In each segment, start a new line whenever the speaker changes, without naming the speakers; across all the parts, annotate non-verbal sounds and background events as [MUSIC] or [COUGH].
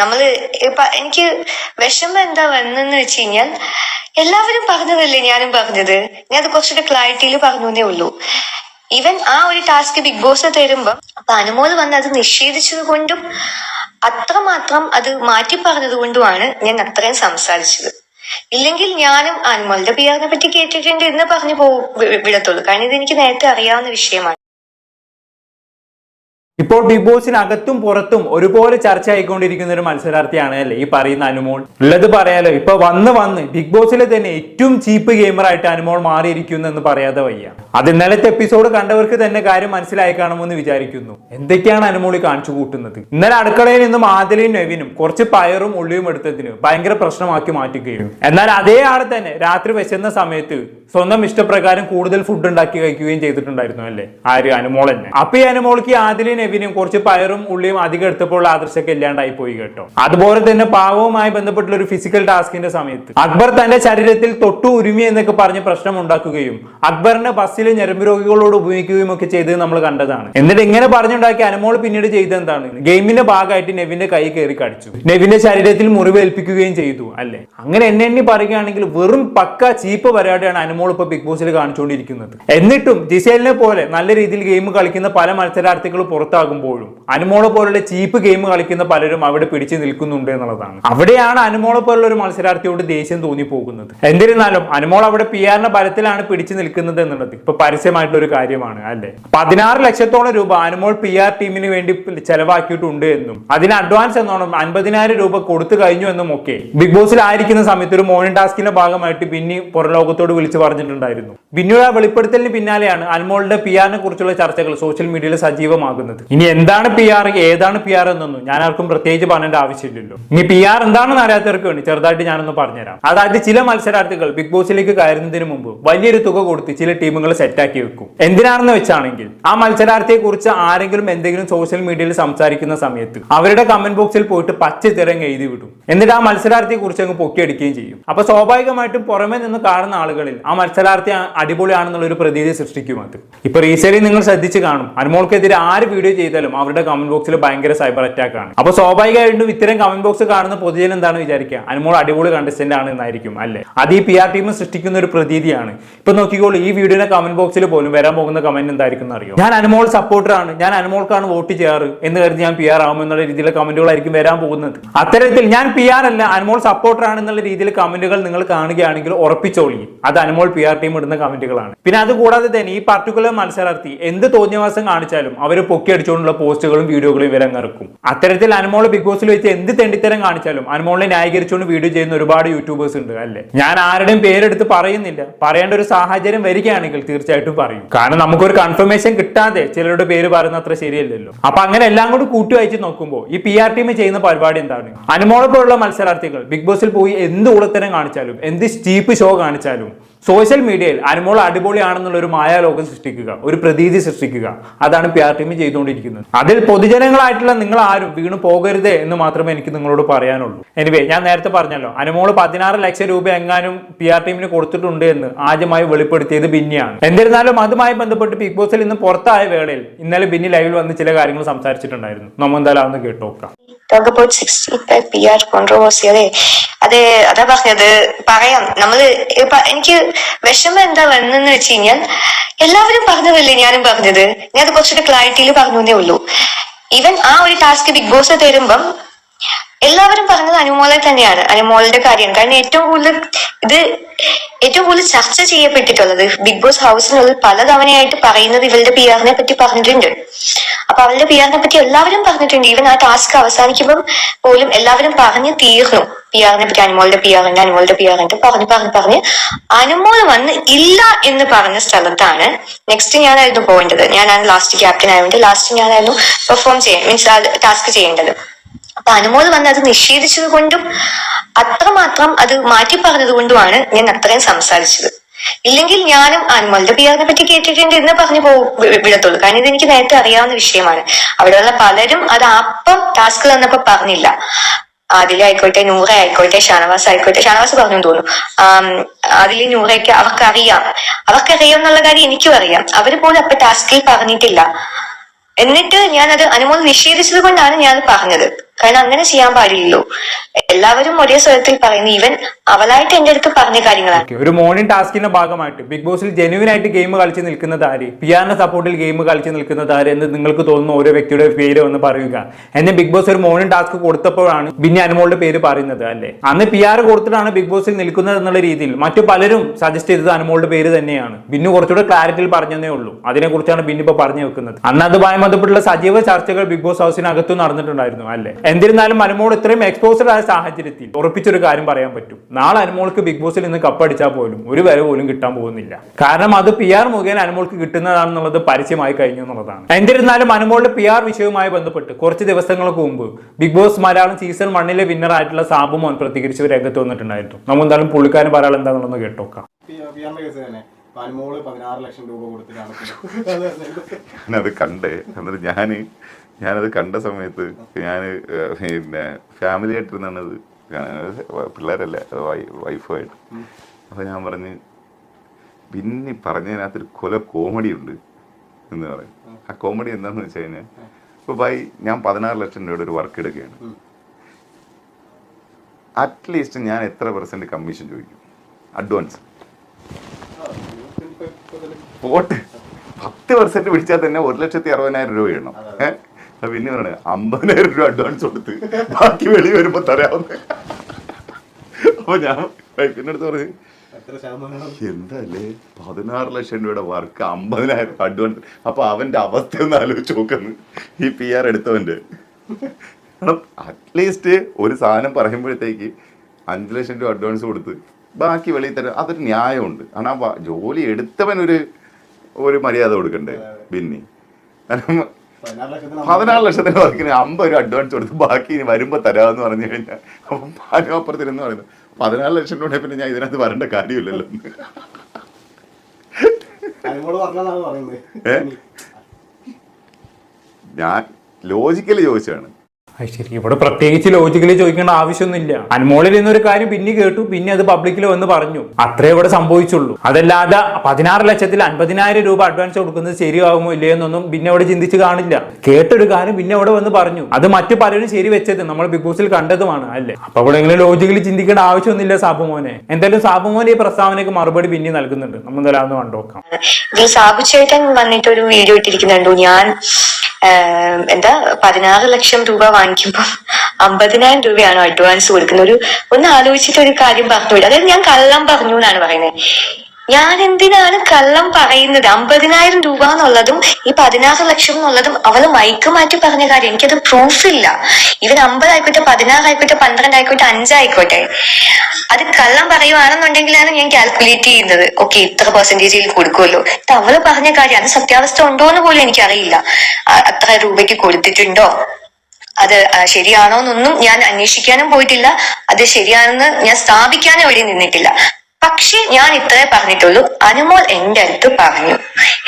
നമ്മൾ ഇപ്പൊ എനിക്ക് വിഷമം എന്താ വന്നെന്ന് വെച്ച് കഴിഞ്ഞാൽ എല്ലാവരും പറഞ്ഞതല്ലേ ഞാനും പറഞ്ഞത്. ഞാൻ അത് കുറച്ചുകൂടെ ക്ലാരിറ്റിയിൽ പറഞ്ഞു ഉള്ളൂ. ഈവൻ ആ ഒരു ടാസ്ക് ബിഗ് ബോസ് തരുമ്പോ അപ്പൊ അനുമോൾ വന്ന് അത് നിഷേധിച്ചത് കൊണ്ടും അത്രമാത്രം അത് മാറ്റി പറഞ്ഞത് കൊണ്ടുമാണ് ഞാൻ അത്രയും സംസാരിച്ചത്. ഇല്ലെങ്കിൽ ഞാനും അനുമോളുടെ പിയാറിനെ പറ്റി കേട്ടിട്ടുണ്ട് എന്ന് പറഞ്ഞു പോകും വിടത്തുള്ളൂ. കാരണം ഇത് എനിക്ക് നേരത്തെ അറിയാവുന്ന വിഷയമാണ്.
ഇപ്പോൾ ബിഗ് ബോസിനകത്തും പുറത്തും ഒരുപോലെ ചർച്ച ആയിക്കൊണ്ടിരിക്കുന്ന ഒരു മത്സരാർത്ഥിയാണ് അല്ലേ ഈ പറയുന്ന അനുമോൾ? ഉള്ളത് പറയാലോ ഇപ്പൊ വന്ന് വന്ന് ബിഗ് ബോസിലെ തന്നെ ഏറ്റവും ചീപ്പ് ഗെയിമർ ആയിട്ട് അനുമോൾ മാറിയിരിക്കുന്നു എന്ന് പറയാതെ വയ്യ. അത് ഇന്നലത്തെ എപ്പിസോഡ് കണ്ടവർക്ക് തന്നെ കാര്യം മനസ്സിലായി കാണുമെന്ന് വിചാരിക്കുന്നു. എന്തൊക്കെയാണ് അനുമോളി കാണിച്ചു കൂട്ടുന്നത്? ഇന്നലെ അടുക്കളയിൽ നിന്നും ആദലയും നെവിനും കുറച്ച് പയറും ഉള്ളിയും എടുത്തതിന് ഭയങ്കര പ്രശ്നമാക്കി മാറ്റുകയും. എന്നാൽ അതേ ആളെ തന്നെ രാത്രി വിശന്ന സമയത്ത് സ്വന്തം ഇഷ്ടപ്രകാരം കൂടുതൽ ഫുഡ് ഉണ്ടാക്കി കഴിക്കുകയും ചെയ്തിട്ടുണ്ടായിരുന്നു അല്ലേ? ആര് അനുമോൾ തന്നെ. അപ്പൊ ഈ അനുമോൾക്ക് ആദിലും എബിനും കുറച്ച് പയറും ഉള്ളിയും അധികം എടുത്തപ്പോൾ ആദർശമൊക്കെ ഇല്ലാണ്ടായി പോയി കേട്ടോ. അതുപോലെ തന്നെ പാവവുമായി ബന്ധപ്പെട്ടുള്ള ഒരു ഫിസിക്കൽ ടാസ്കിന്റെ സമയത്ത് അക്ബർ തന്റെ ശരീരത്തിൽ തൊട്ടു ഉരുമി എന്നൊക്കെ പറഞ്ഞ് പ്രശ്നം ഉണ്ടാക്കുകയും അക്ബറിനെ ബസ്സിൽ ഞരമ്പ് രോഗികളോട് ഉപയോഗിക്കുകയും ഒക്കെ ചെയ്ത് നമ്മൾ കണ്ടതാണ്. എന്നിട്ട് ഇങ്ങനെ പറഞ്ഞുണ്ടാക്കി അനുമോൾ പിന്നീട് ചെയ്തത് എന്താണ്? ഗെയിമിന്റെ ഭാഗമായിട്ട് നെവിന്റെ കൈ കയറി കടിച്ചു. നെവിന്റെ ശരീരത്തിൽ മുറിവേൽപ്പിക്കുകയും ചെയ്തു അല്ലെ? അങ്ങനെ എന്നെ എണ്ണി പറയുകയാണെങ്കിൽ വെറും പക്ക ചീപ്പ് പരിപാടിയാണ് അനുമോൾ ഇപ്പൊ ബിഗ് ബോസിൽ കാണിച്ചുകൊണ്ടിരിക്കുന്നത് എന്നിട്ടും ജിസേലിനെ പോലെ നല്ല രീതിയിൽ ഗെയിം കളിക്കുന്ന പല മത്സരാർത്ഥികൾ പുറത്താകുമ്പോഴും അനുമോളെ പോലുള്ള ചീപ്പ് ഗെയിം കളിക്കുന്ന പലരും അവിടെ പിടിച്ചു നിൽക്കുന്നുണ്ട് എന്നുള്ളതാണ്. അവിടെയാണ് അനുമോളെ പോലുള്ള ഒരു മത്സരാർത്ഥിയോട് ദേഷ്യം തോന്നി പോകുന്നത് എന്നിരുന്നാലും അനുമോൾ അവിടെ പി ആറിന്റെ ബലത്തിലാണ് പിടിച്ചു നിൽക്കുന്നത് എന്നുള്ളത് ഇപ്പൊ പരസ്യമായിട്ടുള്ള ഒരു കാര്യമാണ് അല്ലെ? പതിനാറ് ലക്ഷത്തോളം രൂപ അനുമോൾ പി ആർ ടീമിന് വേണ്ടി ചെലവാക്കിയിട്ടുണ്ട് എന്നും അതിന് അഡ്വാൻസ് എന്നോണം അൻപതിനായിരം രൂപ കൊടുത്തു കഴിഞ്ഞു എന്നും ഒക്കെ ബിഗ് ബോസിൽ ആയിരിക്കുന്ന സമയത്ത് ഒരു മോർണിംഗ് ടാസ്കിന്റെ ഭാഗമായിട്ട് പിന്നെ പുറലോകത്തോട് വിളിച്ചു പറഞ്ഞിട്ടുണ്ടായിരുന്നു. ബിന്നുഴ വെളിപ്പെടുത്തലിന് പിന്നാലെയാണ് അൻമോളുടെ പി ആറിനെ കുറിച്ചുള്ള ചർച്ചകൾ സോഷ്യൽ മീഡിയയിൽ സജീവമാകുന്നത്. ഇനി എന്താണ് പി ആർ ഏതാണ് പി ആർ എന്നൊന്നും ഞാൻ ആർക്കും പ്രത്യേകിച്ച് പറയേണ്ട ആവശ്യമില്ലല്ലോ. ഇനി പി ആർ എന്താണെന്ന് അറിയാത്തവർക്ക് വേണ്ടി ചെറുതായിട്ട് ഞാനൊന്ന് പറഞ്ഞുതരാം. അതായത് ചില മത്സരാർത്ഥികൾ ബിഗ് ബോസിലേക്ക് കയറുന്നതിന് മുമ്പ് വലിയൊരു തുക കൊടുത്ത് ചില ടീമുകൾ സെറ്റാക്കി വെക്കും. എന്തിനാണെന്ന് വെച്ചാണെങ്കിൽ ആ മത്സരാർത്ഥിയെ കുറിച്ച് ആരെങ്കിലും എന്തെങ്കിലും സോഷ്യൽ മീഡിയയിൽ സംസാരിക്കുന്ന സമയത്ത് അവരുടെ കമന്റ് ബോക്സിൽ പോയിട്ട് പച്ച തിരങ്ങ് എഴുതി വിടും. എന്നിട്ട് ആ മത്സരാർത്ഥിയെ കുറിച്ച് അങ്ങ് പൊക്കിയടിക്കുകയും ചെയ്യും. അപ്പൊ സ്വാഭാവികമായിട്ടും പുറമെ നിന്ന് കാണുന്ന ആളുകളിൽ ആ മത്സരാർത്ഥി അടിപൊളിയാണെന്നുള്ള ഒരു പ്രതീതി സൃഷ്ടിക്കും അത്. ഇപ്പൊ റീസെലി നിങ്ങൾ ശ്രദ്ധിച്ച് കാണും. അനുമോൾക്കെതിരെ ആര് വീഡിയോ ചെയ്താലും അവരുടെ കമന്റ് ബോക്സിൽ ഭയങ്കര സൈബർ അറ്റാക്ക് ആണ്. അപ്പൊ സ്വാഭാവികമായിട്ടും ഇത്തരം കമന്റ് ബോക്സ് കാണുന്ന പൊതുജനം എന്താണ് വിചാരിക്കുക? അനുമോൾ അടിപൊളി കണ്ടസ്റ്റന്റ് ആണ് എന്നായിരിക്കും അല്ലെ? അത് ഈ പി ആർ ടീം സൃഷ്ടിക്കുന്ന ഒരു പ്രതീതിയാണ്. ഇപ്പൊ നോക്കിക്കോളൂ ഈ വീഡിയോയുടെ കമന്റ് ബോക്സിൽ പോലും വരാൻ പോകുന്ന കമന്റ് എന്തായിരിക്കും അറിയോ? ഞാൻ അനുമോൾ സപ്പോർട്ടറാണ് ഞാൻ അനുമോൾക്കാണ് വോട്ട് ചെയ്യാറ് എന്ന് കരുതി ഞാൻ പി ആർ ആവും എന്നുള്ള രീതിയിലുള്ള കമന്റുകളായിരിക്കും വരാൻ പോകുന്നത്. അത്തരത്തിൽ ഞാൻ പി ആർ അല്ല അനുമോൾ സപ്പോർട്ടറാണ് എന്നുള്ള രീതിയിൽ കമന്റുകൾ നിങ്ങൾ കാണുകയാണെങ്കിൽ ഉറപ്പിച്ചോളി. അത് അനുമോൾ പി ആർ ടീം ഇടുന്ന കമന്റുകളാണ്. പിന്നെ അതുകൂടാതെ തന്നെ ഈ പർട്ടിക്കുലർ മത്സരാർത്ഥി എന്ത് തോന്നിയവാസം കാണിച്ചാലും അവർ പൊക്കി അടിച്ചുകൊണ്ടുള്ള പോസ്റ്റുകളും വീഡിയോകളും ഇവരങ്ങ് ഇറക്കും അത്തരത്തിൽ അനുമോൾ ബിഗ് ബോസിൽ വെച്ച് എന്ത് തെണ്ടിത്തരം കാണിച്ചാലും അനുമോളിനെ ന്യായീകരിച്ചുകൊണ്ട് വീഡിയോ ചെയ്യുന്ന ഒരുപാട് യൂട്യൂബേഴ്സ് ഉണ്ട് അല്ലേ? ഞാൻ ആരുടെയും പേരെടുത്ത് പറയുന്നില്ല. പറയേണ്ട ഒരു സാഹചര്യം വരികയാണെങ്കിൽ തീർച്ചയായിട്ടും പറയും. കാരണം നമുക്കൊരു കൺഫർമേഷൻ കിട്ടാതെ ചിലരുടെ പേര് പറയുന്ന അത്ര ശരിയല്ലല്ലോ. അപ്പൊ അങ്ങനെ എല്ലാം കൂടി കൂട്ടി വായിച്ച് നോക്കുമ്പോൾ ഈ പി ആർ ടീം ചെയ്യുന്ന പരിപാടി എന്താണ്? അനുമോളെ പോലുള്ള മത്സരാർത്ഥികൾ ബിഗ് ബോസിൽ പോയി എന്ത് ഉളത്തരം കാണിച്ചാലും എന്ത് സ്റ്റീപ്പ് ഷോ കാണിച്ചാലും സോഷ്യൽ മീഡിയയിൽ അനുമോൾ അടിപൊളിയാണെന്നുള്ള ഒരു മായാലോകം സൃഷ്ടിക്കുക ഒരു പ്രതീതി സൃഷ്ടിക്കുക. അതാണ് പി ആർ ടീം ചെയ്തുകൊണ്ടിരിക്കുന്നത്. അതിൽ പൊതുജനങ്ങളായിട്ടുള്ള നിങ്ങൾ ആരും വീണു പോകരുതേ എന്ന് മാത്രമേ എനിക്ക് നിങ്ങളോട് പറയാനുള്ളൂ. എനിവേ ഞാൻ നേരത്തെ പറഞ്ഞല്ലോ അനുമോൾ പതിനാറ് ലക്ഷം രൂപ എങ്ങാനും പി ആർ ടീമിന് കൊടുത്തിട്ടുണ്ട് എന്ന് ആദ്യമായി വെളിപ്പെടുത്തിയത് ബിന്നിയാണ്. എന്നിരുന്നാലും അതുമായി ബന്ധപ്പെട്ട് ബിഗ് ബോസിൽ ഇന്ന് പുറത്തായ വേളയിൽ ഇന്നലെ ബിന്നി ലൈവിൽ വന്ന് ചില കാര്യങ്ങൾ സംസാരിച്ചിട്ടുണ്ടായിരുന്നു. നമ്മൾ എന്തായാലും അതൊന്ന് കേട്ടോക്കാം
talk about sixty five P R controversy അതെ. അതെ അതാ പറഞ്ഞത്. പറയാം. നമ്മൾ ഇപ്പൊ എനിക്ക് വിഷമം എന്താ വന്നെന്ന് വെച്ച് കഴിഞ്ഞാൽ എല്ലാവരും പറഞ്ഞതല്ലേ ഞാനും പറഞ്ഞത്? ഞാൻ അത് കുറച്ചുകൂടെ ക്ലാരിറ്റിയിൽ പറഞ്ഞു ഉള്ളൂ. ഈവൻ ആ ഒരു ടാസ്ക് ബിഗ് ബോസ് തരുമ്പം എല്ലാവരും പറഞ്ഞത് അനുമോളെ തന്നെയാണ്. അനുമോളുടെ കാര്യമാണ് കാരണം ഏറ്റവും കൂടുതൽ ഇത് ഏറ്റവും കൂടുതൽ ചർച്ച ചെയ്യപ്പെട്ടിട്ടുള്ളത് ബിഗ് ബോസ് ഹൗസിനുള്ളിൽ പലതവണയായിട്ട് പറയുന്നത് ഇവളുടെ പി ആറിനെ പറ്റി പറഞ്ഞിട്ടുണ്ട്. അപ്പൊ അവളുടെ പി ആറിനെ പറ്റി എല്ലാവരും പറഞ്ഞിട്ടുണ്ട്. ഈവൻ ആ ടാസ്ക് അവസാനിക്കുമ്പം പോലും എല്ലാവരും പറഞ്ഞു തീർന്നു. പി ആറിനെ പറ്റി അനുമോളുടെ പി ആറിന്റെ അനുമോളുടെ പി ആറിന്റെ പറഞ്ഞു പറഞ്ഞു പറഞ്ഞ്. അനുമോൾ വന്ന് ഇല്ല എന്ന് പറഞ്ഞ സ്ഥലത്താണ് നെക്സ്റ്റ് ഞാനായിരുന്നു പോകേണ്ടത്. ഞാനാണ് ലാസ്റ്റ് ക്യാപ്റ്റൻ ആയതുകൊണ്ട് ലാസ്റ്റ് ഞാനായിരുന്നു പെർഫോം ചെയ്യാൻ മീൻസ് ടാസ്ക് ചെയ്യേണ്ടത്. അപ്പൊ അനുമോദ് വന്ന് അത് നിഷേധിച്ചത് കൊണ്ടും അത്രമാത്രം അത് മാറ്റി പറഞ്ഞത് കൊണ്ടുമാണ് ഞാൻ അത്രയും സംസാരിച്ചത്. ഇല്ലെങ്കിൽ ഞാനും അനുമോളുടെ പിയാറിനെ പറ്റി കേട്ടിട്ടുണ്ട് എന്ന് പറഞ്ഞു പോകും വിടത്തുള്ളൂ. കാരണം ഇത് എനിക്ക് നേരത്തെ അറിയാവുന്ന വിഷയമാണ്. അവിടെയുള്ള പലരും അത് അപ്പം ടാസ്ക് തന്നപ്പോ പറഞ്ഞില്ല. ആദില ആയിക്കോട്ടെ നൂറ ആയിക്കോട്ടെ ഷാനവാസ് ആയിക്കോട്ടെ ഷാനവാസ് പറഞ്ഞു തോന്നുന്നു. ആം, അതിൽ നൂറയ്ക്ക് അവർക്കറിയാം. അവർക്കറിയാം എന്നുള്ള കാര്യം എനിക്കും അറിയാം. അവർ പോലും അപ്പൊ ടാസ്കിൽ പറഞ്ഞിട്ടില്ല. എന്നിട്ട് ഞാനത് അനുമോദം നിഷേധിച്ചത് കൊണ്ടാണ് ഞാൻ പറഞ്ഞത്. കാരണം അങ്ങനെ ചെയ്യാൻ പാടില്ലല്ലോ. എല്ലാവരും ഒരേ സ്വരത്തിൽ പറയുന്നു. ഈവൻ അവളായിട്ട് എന്റെ അടുത്ത് പറഞ്ഞ കാര്യങ്ങളാണ്.
ഒരു മോർണിംഗ് ടാസ്കിന്റെ ഭാഗമായിട്ട്. ബിഗ് ബോസിൽ ജെനുവിൻ ആയിട്ട് ഗെയിം കളിച്ച് നിൽക്കുന്നത് ആര്? പിയാറിന്റെ സപ്പോർട്ടിൽ ഗെയിം കളിച്ച് നിൽക്കുന്നത് ആര് എന്ന് നിങ്ങൾക്ക് തോന്നുന്ന ഓരോ വ്യക്തിയുടെ പേര് ഒന്ന് പറയുക. എന്നെ ബിഗ് ബോസ് ഒരു മോർണിംഗ് ടാസ്ക് കൊടുത്തപ്പോഴാണ് ബിന്നി അനുമോളുടെ പേര് പറയുന്നത് അല്ലേ? അന്ന് പി ആർ കൊടുത്തിട്ടാണ് ബിഗ് ബോസിൽ നിൽക്കുന്നത് എന്നുള്ള രീതിയിൽ മറ്റു പലരും സജസ്റ്റ് ചെയ്തത് അനുമോളുടെ പേര് തന്നെയാണ്. ബിന്നു കുറച്ചുകൂടെ ക്ലാരിറ്റിയിൽ പറഞ്ഞതേ ഉള്ളൂ. അതിനെക്കുറിച്ചാണ് ബിന്നി ഇപ്പൊ പറഞ്ഞു വെക്കുന്നത്. അന്ന് അതുമായി ബന്ധപ്പെട്ടുള്ള സജീവ ചർച്ചകൾ ബിഗ് ബോസ് ഹൗസിനകത്തും നടന്നിട്ടുണ്ടായിരുന്നു അല്ലേ? എന്നിരുന്നാലും അനുമോൾ ഇത്രയും എക്സ്പോസ്ഡ് ആയ സാഹചര്യത്തിൽ ഉറപ്പിച്ചൊരു കാര്യം പറയാൻ പറ്റും. നാളെ അനുമോൾക്ക് ബിഗ് ബോസിൽ നിന്ന് കപ്പടിച്ചാൽ പോലും ഒരു വില പോലും കിട്ടാൻ പോകുന്നില്ല. കാരണം അത് പി ആർ മുഖേന അനുമോൾക്ക് കിട്ടുന്നതാണെന്നുള്ളത് പരസ്യമായി കഴിഞ്ഞു എന്നുള്ളതാണ്. എന്നിരുന്നാലും അനുമോളുടെ പി ആർ വിഷയവുമായി ബന്ധപ്പെട്ട് കുറച്ച് ദിവസങ്ങൾക്ക് മുമ്പ് ബിഗ് ബോസ് മലയാളം സീസൺ വണ്ണിലെ വിന്നർ ആയിട്ടുള്ള സാബു മോൻ പ്രതികരിച്ച് രംഗത്ത് വന്നിട്ടുണ്ടായിരുന്നു. നമ്മൾ എന്തായാലും പുള്ളിക്കാരൻ പറയാൻ എന്താണെന്നൊന്ന് കേട്ടോക്കാം.
പിയാറിന്റെ കേസ് തന്നെ. അനുമോൾ പതിനാറ് ലക്ഷം രൂപ കൊടുത്തിട്ടാണ് [LAUGHS]
ഞാനത് കണ്ട്. എന്നിട്ട് ഞാൻ ഞാനത് കണ്ട സമയത്ത് ഞാൻ പിന്നെ ഫാമിലി ആയിട്ടിരുന്നത് പിള്ളേരല്ല വൈ- വൈഫുമായിട്ട്. അപ്പോൾ ഞാൻ പറഞ്ഞ് പിന്നെ പറഞ്ഞതിനകത്തൊരു കൊല കോമഡി ഉണ്ട് എന്ന് പറയും. ആ. കോമഡി എന്താണെന്ന് വെച്ച് കഴിഞ്ഞാൽ ഇപ്പോൾ ബൈ ഞാൻ പതിനാറ് ലക്ഷം രൂപയുടെ ഒരു വർക്ക് എടുക്കുകയാണ്. അറ്റ്ലീസ്റ്റ് ഞാൻ എത്ര പെർസെന്റ് കമ്മീഷൻ ചോദിക്കും? അഡ്വാൻസ് പോട്ട്. പത്ത് പെർസെന്റ് പിടിച്ചാൽ തന്നെ ഒരു ലക്ഷത്തി അറുപതിനായിരം രൂപ ഇടണം ഏഹ് അപ്പൊ പിന്നെ പറയണേ അമ്പതിനായിരം രൂപ അഡ്വാൻസ് കൊടുത്ത് ബാക്കി വെളി വരുമ്പോ തരാമെന്ന് അപ്പൊ ഞാൻ വൈഫിന്റെ അടുത്ത് പറഞ്ഞു എന്തല്ലേ? പതിനാറ് ലക്ഷം രൂപയുടെ വർക്ക് അമ്പതിനായിരം അഡ്വാൻസ് അപ്പൊ അവന്റെ അവസ്ഥ ഒന്ന് ആലോചിച്ച് നോക്കുന്നു. ഈ പി ആർ എടുത്തവന്റെ. കാരണം അറ്റ്ലീസ്റ്റ് ഒരു സാധനം പറയുമ്പോഴത്തേക്ക് അഞ്ച് ലക്ഷം രൂപ അഡ്വാൻസ് കൊടുത്ത് ബാക്കി വെളിയിൽ തരാം അതൊരു ന്യായമുണ്ട്. കാരണം ആ ജോലി എടുത്തവൻ ഒരു ഒരു മര്യാദ കൊടുക്കണ്ടേ? പിന്നെ. കാരണം
പതിനാറ് ലക്ഷത്തിന്
വർക്കിന് അമ്പത് രൂപ അഡ്വാൻസ് കൊടുത്ത് ബാക്കി ഇനി വരുമ്പോൾ തരാമെന്ന് പറഞ്ഞു കഴിഞ്ഞാൽ അപ്പം എന്ന് പറയുന്നത് പതിനാല് ലക്ഷം രൂപ പിന്നെ ഞാൻ ഇതിനകത്ത് വരേണ്ട കാര്യമില്ലല്ലോ. ഞാൻ ലോജിക്കലി ചോദിച്ചതാണ്.
ശരി ഇവിടെ പ്രത്യേകിച്ച് ലോജിക്കലി ചോദിക്കേണ്ട ആവശ്യമൊന്നുമില്ല. അനുമോളിൽ നിന്നൊരു കാര്യം പിന്നെ കേട്ടു പിന്നെ അത് പബ്ലിക്കിൽ വന്ന് പറഞ്ഞു. അത്രേ ഇവിടെ സംഭവിച്ചുള്ളൂ. അതല്ലാതെ പതിനാറ് ലക്ഷത്തിൽ അൻപതിനായിരം രൂപ അഡ്വാൻസ് കൊടുക്കുന്നത് ശരിയാകുമോ ഇല്ലയോ എന്നൊന്നും പിന്നെ അവിടെ ചിന്തിച്ച് കാണില്ല. കേട്ടൊരു കാര്യം പിന്നെ അവിടെ വന്ന് പറഞ്ഞു. അത് മറ്റു പലരും ശരി വെച്ചത് നമ്മൾ ബിഗ് ബോസിൽ കണ്ടതുമാണ് അല്ലേ? അപ്പൊ ഇവിടെ എങ്ങനെ ലോജിക്കലി ചിന്തിക്കേണ്ട ആവശ്യമൊന്നുമില്ല സാബുമോനെ. എന്തായാലും സാബു മോനെ ഈ പ്രസ്താവനയ്ക്ക് മറുപടി പിന്നെ നൽകുന്നുണ്ട്. നമ്മൾ എന്തായാലും കണ്ടോക്കാം
സാബു വന്നിട്ട് ഒരു വീഡിയോ ഇട്ടിരിക്കുന്നുണ്ടോ. ഞാൻ എന്താ പതിനാറ് ലക്ഷം രൂപ വാങ്ങിക്കുമ്പോ അമ്പതിനായിരം രൂപയാണോ അഡ്വാൻസ് കൊടുക്കുന്നത്? ഒരു ഒന്ന് ആലോചിച്ചിട്ട് ഒരു കാര്യം പറഞ്ഞു അതായത് ഞാൻ കള്ളം പറഞ്ഞു എന്നാണ് പറയുന്നത്. ഞാൻ എന്തിനാണ് കള്ളം പറയുന്നത്? അമ്പതിനായിരം രൂപ എന്നുള്ളതും ഈ പതിനാറ് ലക്ഷം എന്നുള്ളതും അവൾ മൈക്ക് മാറ്റി പറഞ്ഞ കാര്യം. എനിക്കത് പ്രൂഫ് ഇല്ല. ഇവൻ അമ്പതായിക്കോട്ടെ പതിനാറായിക്കോട്ടെ പന്ത്രണ്ടായിക്കോട്ടെ അഞ്ചായിക്കോട്ടെ. അത് കള്ളം പറയുവാണെന്നുണ്ടെങ്കിലാണ് ഞാൻ കാൽക്കുലേറ്റ് ചെയ്യുന്നത്. ഓക്കെ ഇത്ര പെർസെന്റേജിൽ കൊടുക്കുമല്ലോ. അവൾ പറഞ്ഞ കാര്യം അത് സത്യാവസ്ഥ ഉണ്ടോ എന്ന് പോലും എനിക്കറിയില്ല. അത്ര രൂപയ്ക്ക് കൊടുത്തിട്ടുണ്ടോ? അത് ശരിയാണോ എന്നൊന്നും ഞാൻ അന്വേഷിക്കാനും പോയിട്ടില്ല. അത് ശരിയാണെന്ന് ഞാൻ സ്ഥാപിക്കാനും എവിടെയും നിന്നിട്ടില്ല. പക്ഷെ ഞാൻ ഇത്രേ പറഞ്ഞിട്ടുള്ളൂ. അനുമോൾ എന്റെ അടുത്ത് പറഞ്ഞു.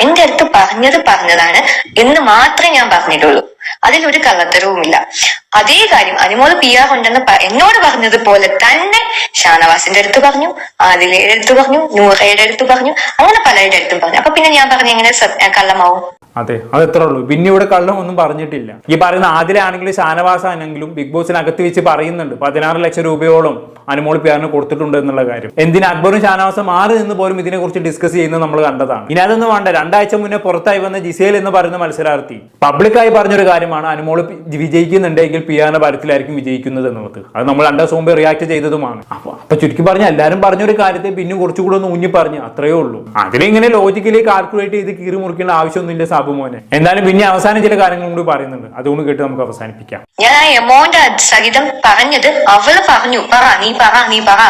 എന്റെ അടുത്ത് പറഞ്ഞത് പറഞ്ഞതാണ് എന്ന് മാത്രമേ ഞാൻ പറഞ്ഞിട്ടുള്ളൂ. അതിലൊരു കള്ളത്തരവുമില്ല. അതേ കാര്യം അനുമോൾ പി ആർ ഉണ്ടെന്ന് എന്നോട് പറഞ്ഞതുപോലെ തന്നെ ഷാനവാസിന്റെ അടുത്ത് പറഞ്ഞു ആദിലയുടെ അടുത്ത് പറഞ്ഞു നൂറയുടെ അടുത്ത് പറഞ്ഞു അങ്ങനെ പലരുടെ അടുത്തും പറഞ്ഞു. അപ്പൊ പിന്നെ ഞാൻ പറഞ്ഞ എങ്ങനെ കള്ളമാവും?
അതെ അത് എത്ര ഉള്ളൂ. പിന്നെ ഇവിടെ കള്ളം ഒന്നും പറഞ്ഞിട്ടില്ല. ഈ പറയുന്ന ആദിലാണെങ്കിലും ഷാനവാസ് ആണെങ്കിലും ബിഗ് ബോസിനകത്ത് വെച്ച് പറയുന്നുണ്ട്. പതിനാറ് ലക്ഷം രൂപയോളം അനുമോൾ പിയാറിന് കൊടുത്തിട്ടുണ്ട് എന്നുള്ള കാര്യം. എന്തിന് അക്ബറും ഷാനവാസും മാറി നിന്ന് പോലും ഇതിനെ കുറിച്ച് ഡിസ്കസ് ചെയ്യുന്നത് നമ്മൾ കണ്ടതാണ്. ഇനി അതൊന്നും വേണ്ട. രണ്ടാഴ്ച മുന്നേ പുറത്തായി വന്ന ജിസേൽ എന്ന് പറയുന്ന മത്സരാർത്ഥി പബ്ലിക്കായി പറഞ്ഞൊരു കാര്യമാണ് അനുമോൾ വിജയിക്കുന്നുണ്ടെങ്കിൽ പിയാറിന്റെ ഭരത്തിലായിരിക്കും വിജയിക്കുന്നത് എന്നുള്ളത്. അത് നമ്മൾ രണ്ടാം ദിവസം മുമ്പ് റിയാക്ട് ചെയ്തതുമാണ്. അപ്പൊ അപ്പൊ ചുരുക്കി പറഞ്ഞ എല്ലാവരും പറഞ്ഞൊരു കാര്യത്തെ പിന്നെ കുറച്ചുകൂടെ ഒന്ന് ഊന്നി പറഞ്ഞു അത്രയേ ഉള്ളൂ. അതിലിങ്ങനെ ലോജിക്കലി കാൽക്കുലേറ്റ് ചെയ്ത് കീറി മുറിക്കേണ്ട ആവശ്യമൊന്നുമില്ല സാബു മോനെ. എന്തായാലും പിന്നെ അവസാനം ചില കാര്യങ്ങളും കൂടി പറയുന്നുണ്ട്. അതുകൊണ്ട് കേട്ട് നമുക്ക് അവസാനിപ്പിക്കാം.
ഞാൻ എമൗണ്ട് സഹിതം പറഞ്ഞത് അവൾ പറഞ്ഞു. പറ നീ പറ നീ പറ.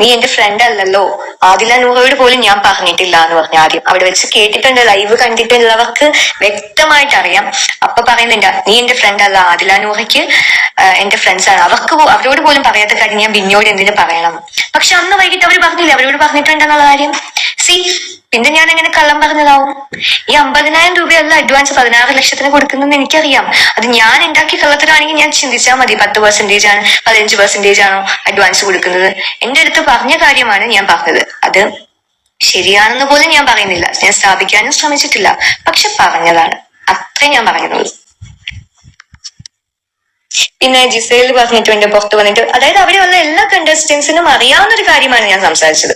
നീ എന്റെ ഫ്രണ്ട് അല്ലല്ലോ. ആദില നൂറോട് പോലും ഞാൻ പറഞ്ഞിട്ടില്ല എന്ന് പറഞ്ഞു ആദ്യം. അവിടെ വെച്ച് കേട്ടിട്ടുണ്ട് ലൈവ് കണ്ടിട്ടുള്ളവർക്ക് വ്യക്തമായിട്ട് അറിയാം. അപ്പൊ പറയുന്നുണ്ട് നീ എന്റെ ഫ്രണ്ട് അല്ല. ആദില നൂറയ്ക്ക് എന്റെ ഫ്രണ്ട്സ് ആണ്. അവർക്ക് അവരോട് പോലും പറയാത്ത കാര്യം ഞാൻ ബിന്നോട് എന്തിനു പറയണം. പക്ഷെ അന്ന് വൈകിട്ട് അവർ പറഞ്ഞില്ല? അവരോട് പറഞ്ഞിട്ടുണ്ടെന്നുള്ള കാര്യം? സി പിന്നെ ഞാൻ എങ്ങനെ കള്ളം പറഞ്ഞതാവും. ഈ അമ്പതിനായിരം രൂപയല്ല അഡ്വാൻസ് പതിനാറ് ലക്ഷത്തിന് കൊടുക്കുന്നതെന്ന് എനിക്കറിയാം. അത് ഞാൻ ഉണ്ടാക്കിയ കള്ളത്തിലാണെങ്കിൽ ഞാൻ ചിന്തിച്ചാൽ മതി പത്ത് പെർസെന്റേജ് ആണ് പതിനഞ്ച് പെർസെന്റേജ് ആണോ അഡ്വാൻസ് കൊടുക്കുന്നത്. എന്റെ അടുത്ത് പറഞ്ഞ കാര്യമാണ് ഞാൻ പറഞ്ഞത്. അത് ശരിയാണെന്ന് പോലും ഞാൻ പറയുന്നില്ല. ഞാൻ സ്ഥാപിക്കാനും ശ്രമിച്ചിട്ടില്ല. പക്ഷെ പറഞ്ഞതാണ്. അത്രേ ഞാൻ പറയുന്നുള്ളൂ പിന്നെ ജിസയിൽ പറഞ്ഞിട്ടുണ്ട് പുറത്തു വന്നിട്ട്. അതായത് അവിടെയുള്ള എല്ലാ കണ്ടസ്റ്റൻസിനും അറിയാവുന്ന ഒരു കാര്യമാണ് ഞാൻ സംസാരിച്ചത്.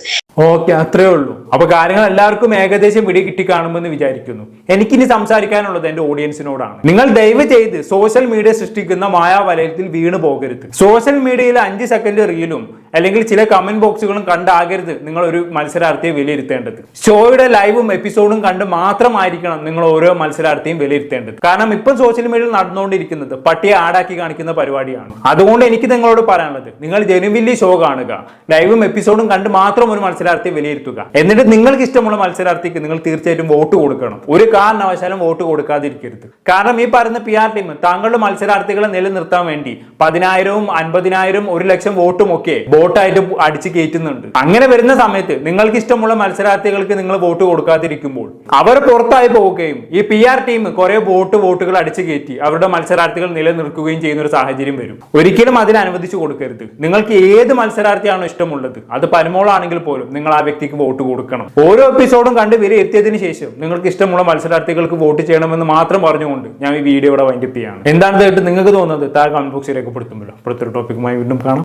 ഓക്കെ അത്രേ ഉള്ളൂ. അപ്പൊ കാര്യങ്ങൾ എല്ലാവർക്കും ഏകദേശം പിടി കിട്ടി കാണുമെന്ന് വിചാരിക്കുന്നു. എനിക്കിനി സംസാരിക്കാനുള്ളത് എന്റെ ഓഡിയൻസിനോടാണ് നിങ്ങൾ ദയവ് ചെയ്ത് സോഷ്യൽ മീഡിയ സൃഷ്ടിക്കുന്ന മായാവലയത്തിൽ വീണ് പോകരുത്. സോഷ്യൽ മീഡിയയിൽ അഞ്ച് സെക്കൻഡ് റീലും അല്ലെങ്കിൽ ചില കമന്റ് ബോക്സുകളും കണ്ടാകരുത് നിങ്ങൾ ഒരു മത്സരാർത്ഥിയെ വിലയിരുത്തേണ്ടത്. ഷോയുടെ ലൈവും എപ്പിസോഡും കണ്ട് മാത്രമായിരിക്കണം നിങ്ങൾ ഓരോ മത്സരാർത്ഥിയും വിലയിരുത്തേണ്ടത്. കാരണം ഇപ്പം സോഷ്യൽ മീഡിയയിൽ നടന്നുകൊണ്ടിരിക്കുന്നത് പട്ടിയെ ആടാക്കി കാണിക്കുന്ന പരിപാടിയാണ്. അതുകൊണ്ട് എനിക്ക് നിങ്ങളോട് പറയാനുള്ളത് നിങ്ങൾ ജനുവില്ലി ഷോ കാണുക. ലൈവും എപ്പിസോഡും കണ്ട് മാത്രം ഒരു മത്സരാർത്ഥിയെ വിലയിരുത്തുക. എന്നിട്ട് നിങ്ങൾക്ക് ഇഷ്ടമുള്ള മത്സരാർത്ഥിക്ക് നിങ്ങൾ തീർച്ചയായിട്ടും വോട്ട് കൊടുക്കണം. ഒരു കാരണവശാലും വോട്ട് കൊടുക്കാതിരിക്കരുത്. കാരണം ഈ പറയുന്ന പി ആർ ടീം താങ്കളുടെ മത്സരാർത്ഥികളെ നിലനിർത്താൻ വേണ്ടി പതിനായിരവും അൻപതിനായിരം ഒരു ലക്ഷം വോട്ടും ഒക്കെ വോട്ടായിട്ട് അടിച്ച് കയറ്റുന്നുണ്ട്. അങ്ങനെ വരുന്ന സമയത്ത് നിങ്ങൾക്ക് ഇഷ്ടമുള്ള മത്സരാർത്ഥികൾക്ക് നിങ്ങൾ വോട്ട് കൊടുക്കാതിരിക്കുമ്പോൾ അവർ പുറത്തായി പോവുകയും ഈ പി ആർ ടീം കുറെ വോട്ട് വോട്ടുകൾ അടിച്ചു കയറ്റി അവരുടെ മത്സരാർത്ഥികൾ നിലനിർത്തുകയും ചെയ്യുന്ന ഒരു സാഹചര്യം വരും. ഒരിക്കലും അതിന് അനുവദിച്ചു കൊടുക്കരുത്. നിങ്ങൾക്ക് ഏത് മത്സരാർത്ഥിയാണോ ഇഷ്ടമുള്ളത്. അത് പരമോളാണെങ്കിൽ പോലും നിങ്ങൾ ആ വ്യക്തിക്ക് വോട്ട് കൊടുക്കണം. ഓരോ എപ്പിസോഡും കണ്ട് വിലയിരുത്തിയതിനു ശേഷം നിങ്ങൾക്ക് ഇഷ്ടമുള്ള മത്സരാർത്ഥികൾക്ക് വോട്ട് ചെയ്യണമെന്ന് മാത്രം പറഞ്ഞുകൊണ്ട് ഞാൻ ഈ വീഡിയോ വൈൻഡപ്പ് ചെയ്യാണ് എന്താണ് കേട്ട് നിങ്ങൾക്ക് തോന്നുന്നത്? താഴെ കമന്റ് ബോക്സിൽ രേഖപ്പെടുത്തുമല്ലോ അടുത്തൊരു ടോപ്പിക്കുമായി വീണ്ടും കാണാം.